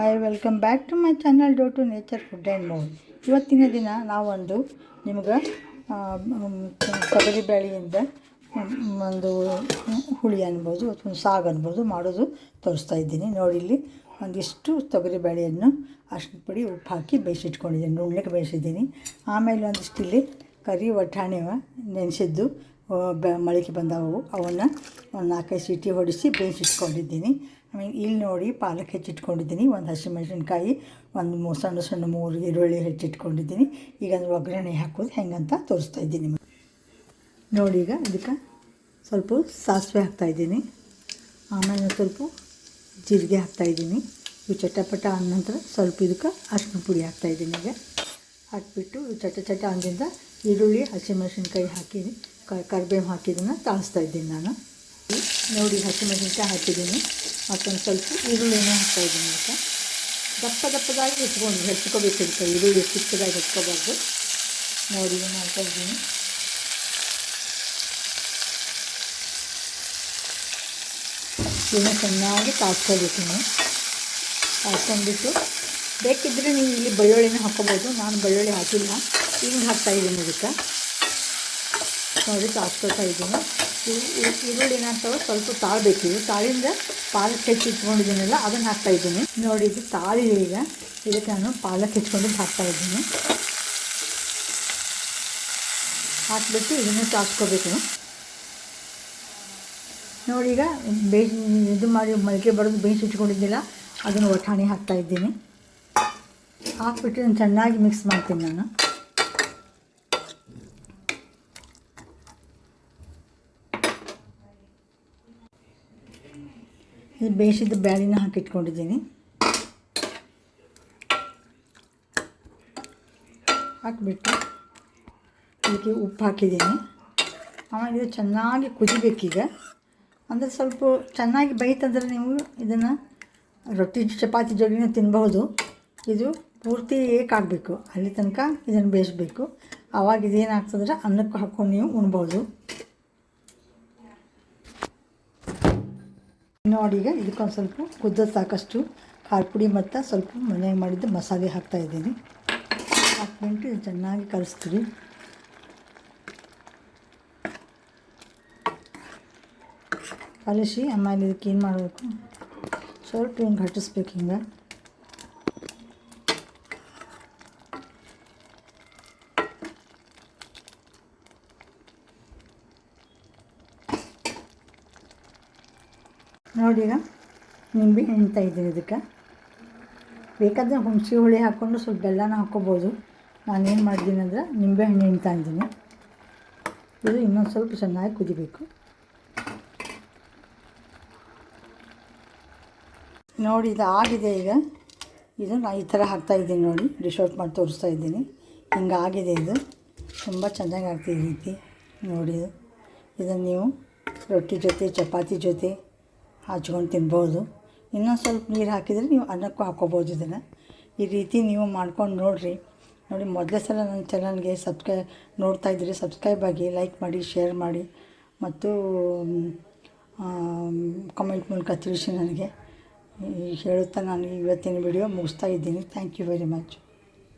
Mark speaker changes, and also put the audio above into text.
Speaker 1: Hi welcome back to my channel do to nature food and more ಇವತ್ತಿನ ದಿನ ನಾವೊಂದು ನಿಮ್ಗೆ ತೊಗರಿ ಬೇಳೆಯಿಂದ ಒಂದು ಹುಳಿ ಅನ್ಬೋದು, ಅಥವಾ ಸಾಗು ಅನ್ಬೋದು ಮಾಡೋದು ತೋರಿಸ್ತಾ ಇದ್ದೀನಿ. ನೋಡಿ ಇಲ್ಲಿ ಒಂದಿಷ್ಟು ತೊಗರಿ ಬೇಳೆಯನ್ನು ಅಷ್ಟು ಪುಡಿ ಉಪ್ಪು ಹಾಕಿ ಬೇಯಿಸಿಟ್ಕೊಂಡಿದ್ದೀನಿ. ನುಣ್ಣಗೆ ಬೇಯಿಸಿದ್ದೀನಿ. ಆಮೇಲೆ ಒಂದಿಷ್ಟು ಇಲ್ಲಿ ಕರಿ ಒಟ್ಟಾಣೆವ ನೆನೆಸಿದ್ದು. ಬ ಮೊಳಕೆ ಬಂದವು. ಅವನ್ನು ಒಂದು ನಾಲ್ಕೈದು ಸೀಟಿ ಹೊಡಿಸಿ ಬೇಯಿಸಿಟ್ಕೊಂಡಿದ್ದೀನಿ ಆಮೇಲೆ ಇಲ್ಲಿ ನೋಡಿ ಪಾಲಕ್ ಹೆಚ್ಚಿಟ್ಕೊಂಡಿದ್ದೀನಿ. ಒಂದು ಹಸಿಮೆಣಸಿನ್ಕಾಯಿ, ಒಂದು ಸಣ್ಣ ಸಣ್ಣ ಮೂರು ಈರುಳ್ಳಿ ಹೆಚ್ಚಿಟ್ಕೊಂಡಿದ್ದೀನಿ. ಈಗ ಅದು ಒಗ್ಗರಣೆ ಹಾಕೋದು ಹೆಂಗಂತ ತೋರಿಸ್ತಾ ಇದ್ದೀನಿ ನೋಡಿ ಈಗ ಇದಕ್ಕೆ ಸ್ವಲ್ಪ ಸಾಸಿವೆ ಹಾಕ್ತಾಯಿದ್ದೀನಿ ಆಮೇಲೆ ಸ್ವಲ್ಪ ಜೀರಿಗೆ ಹಾಕ್ತಾಯಿದ್ದೀನಿ ಇವು ಚಟಪಟ ಅಂದ ನಂತರ ಸ್ವಲ್ಪ ಇದಕ್ಕೆ ಅರ್ಶಿನ ಪುಡಿ ಹಾಕ್ತಾಯಿದ್ದೀನಿ ಈಗ. ಹಾಕಿಬಿಟ್ಟು ಚಟ ಚಟ ಅಂದಿಂದ ಈರುಳ್ಳಿ, ಹಸಿಮೆಣಸಿನ್ಕಾಯಿ ಹಾಕಿ ಕರಿಬೇವು ಹಾಕಿದ್ದನ್ನು ತಾಳಿಸ್ತಾ ಇದ್ದೀನಿ ನಾನು. ನೋಡಿ ಹಸಿಮೆಣಸಿನ್ಕಾಯಿ ಹಾಕಿದ್ದೀನಿ ಮತ್ತೊಂದು ಸ್ವಲ್ಪ ಈರುಳ್ಳಿನೂ ಹಾಕ್ತಾಯಿದ್ದೀನಿ ಈಗ. ದಪ್ಪ ದಪ್ಪದಾಗಿ ಹೆಚ್ಕೊಂಡು ಹೆಚ್ಕೋಬೇಕು ಇದಕ್ಕೆ ಈರುಳ್ಳಿ ಚಿಕ್ಕದಾಗಿ ಹೆಚ್ಕೋಬಾರ್ದು. ನೋಡಿ ಮಾಡ್ತಾ ಇದ್ದೀನಿ. ಇದನ್ನು ಚೆನ್ನಾಗಿ ಕಾಸ್ಕೋಬೇಕು ನೀವು ಕಾಸ್ಕೊಂಡ್ಬಿಟ್ಟು ಬೇಕಿದ್ದರೆ ನೀವು ಇಲ್ಲಿ ಬೆಳ್ಳುಳ್ಳಿನ ಹಾಕ್ಕೋಬೋದು. ನಾನು ಬೆಳ್ಳುಳ್ಳಿ ಹಾಕಿಲ್ಲ. ಹಿಂಗೆ ಹಾಕ್ತಾಯಿದ್ದೀನಿ ಇದಕ್ಕೆ. ನೋಡಿ ಕಾಸ್ಕೊಳ್ತಾ ಇದ್ದೀನಿ. ಈರುಳ್ಳಿ ಏನಾಗ್ತಾವೆ ಸ್ವಲ್ಪ ತಾಳ್ಬೇಕು. ಇದು ತಾಳಿಂದ ಪಾಲಕ್ ಹೆಚ್ಚಿ ಇಟ್ಕೊಂಡಿದ್ದೀನಲ್ಲ, ಅದನ್ನು ಹಾಕ್ತಾ ಇದ್ದೀನಿ. ನೋಡಿ, ಇದು ತಾಳಿದೆ ಈಗ. ಇದಕ್ಕೆ ನಾನು ಪಾಲಕ್ ಹೆಚ್ಕೊಂಡು ಹಾಕ್ತಾ ಇದ್ದೀನಿ. ಹಾಕ್ಬಿಟ್ಟು ಇದನ್ನು ತಾಸ್ಕೋಬೇಕು ನೋಡಿ, ಈಗ ಬೇಯಿಸಿ ಇದು ಮಾಡಿ ಮೊಳಕೆ ಬರೋದು ಬೇಯಿಸಿ ಇಟ್ಕೊಂಡಿದ್ದಿಲ್ಲ ಅದನ್ನು ಒಟ್ಟಾಣಿ ಹಾಕ್ತಾ ಇದ್ದೀನಿ. ಹಾಕ್ಬಿಟ್ಟು ಚೆನ್ನಾಗಿ ಮಿಕ್ಸ್ ಮಾಡ್ತೀನಿ ನಾನು. ಇದು ಬೇಯಿಸಿದ ಬ್ಯಾಳಿನ ಹಾಕಿಟ್ಕೊಂಡಿದ್ದೀನಿ. ಹಾಕಿಬಿಟ್ಟು ಇದಕ್ಕೆ ಉಪ್ಪು ಹಾಕಿದ್ದೀನಿ. ಆಮೇಲೆ ಇದು ಚೆನ್ನಾಗಿ ಕುದಿಬೇಕೀಗ. ಅಂದರೆ ಸ್ವಲ್ಪ ಚೆನ್ನಾಗಿ ಬೈತಂದರೆ ನೀವು ಇದನ್ನು ರೊಟ್ಟಿ ಚಪಾತಿ ಜೋಡಿನೂ ತಿನ್ಬಹುದು. ಇದು ಪೂರ್ತಿ ಏಕಾಗಬೇಕು ಅಲ್ಲಿ ತನಕ ಇದನ್ನು ಬೇಯಿಸ್ಬೇಕು. ಆವಾಗ ಇದೇನಾಗ್ತದ್ರೆ ಅನ್ನಕ್ಕೆ ಹಾಕ್ಕೊಂಡು ನೀವು ಉಣ್ಬೋದು ನೋಡಿ ಈಗ ಇದಕ್ಕೊಂದು ಸ್ವಲ್ಪ ಕುದ್ದ ಸಾಕಷ್ಟು ಖಾರ ಪುಡಿ ಮತ್ತು ಸ್ವಲ್ಪ ಮನೆಯಾಗ ಮಾಡಿದ್ದು ಮಸಾಲೆ ಹಾಕ್ತಾಯಿದ್ದೀನಿ ಹಾಕ್ಬಿಟ್ಟು ಚೆನ್ನಾಗಿ ಕಲಿಸ್ತೀವಿ. ಕಲಿಸಿ ಆಮೇಲೆ ಇದಕ್ಕೆ ಏನು ಮಾಡಬೇಕು? ಸ್ವಲ್ಪ ಹಿಂಗೆ ಹಟ್ಟಿಸ್ಬೇಕು ಹಿಂಗೆ. ನೋಡಿ ಈಗ ನಿಂಬೆ ಹಿಂಡ್ತಾ ಇದ್ದೀನಿ ಇದಕ್ಕೆ? ಬೇಕಾದರೆ ಹುಣಸೆ ಹುಳಿ ಹಾಕ್ಕೊಂಡು ಸ್ವಲ್ಪ ಬೆಲ್ಲನ ಹಾಕ್ಕೋಬೋದು. ನಾನೇನು ಮಾಡಿದ್ದೀನಿ ಅಂದರೆ ನಿಂಬೆ ಹಣ್ಣು ಹಿಂಡ್ತಾ ಇದ್ದೀನಿ. ಇದು ಇನ್ನೊಂದು ಸ್ವಲ್ಪ ಚೆನ್ನಾಗಿ ಕುದಿಬೇಕು. ನೋಡಿ, ಇದು ಆಗಿದೆ ಈಗ. ಇದು ನಾನು ಈ ಥರ ಹಾಕ್ತಾಯಿದ್ದೀನಿ ನೋಡಿ. ಡಿಶ್ ಔಟ್ ಮಾಡಿ ತೋರಿಸ್ತಾ ಇದ್ದೀನಿ. ಹಿಂಗೆ ಆಗಿದೆ ಇದು. ತುಂಬ ಚೆನ್ನಾಗಿ ಆಗ್ತಿದೆ ರೀತಿ. ನೋಡಿ ಇದು. ಇದನ್ನು ನೀವು ರೊಟ್ಟಿ ಜೊತೆ, ಚಪಾತಿ ಜೊತೆ ಹಚ್ಕೊಂಡು ತಿನ್ಬೋದು. ಇನ್ನೊಂದು ಸ್ವಲ್ಪ ನೀರು ಹಾಕಿದರೆ ನೀವು ಅನ್ನಕ್ಕೂ ಹಾಕ್ಕೋಬೋದು ಇದನ್ನು. ಈ ರೀತಿ ನೀವು ಮಾಡ್ಕೊಂಡು ನೋಡಿರಿ. ನೋಡಿ, ಮೊದಲೇ ಸಲ ನನ್ನ ಚಾನಲ್ಗೆ ಸಬ್ಸ್ಕ್ರೈ ನೋಡ್ತಾ ಇದ್ದೀರಿ ಸಬ್ಸ್ಕ್ರೈಬ್ ಆಗಿ ಲೈಕ್ ಮಾಡಿ ಶೇರ್ ಮಾಡಿ ಮತ್ತು ಕಮೆಂಟ್ ಮೂಲಕ ತಿಳಿಸಿ ನನಗೆ. ಹೇಳುತ್ತಾ ನಾನು ಇವತ್ತಿನ ವಿಡಿಯೋ ಮುಗಿಸ್ತಾ ಇದ್ದೀನಿ. Thank you very much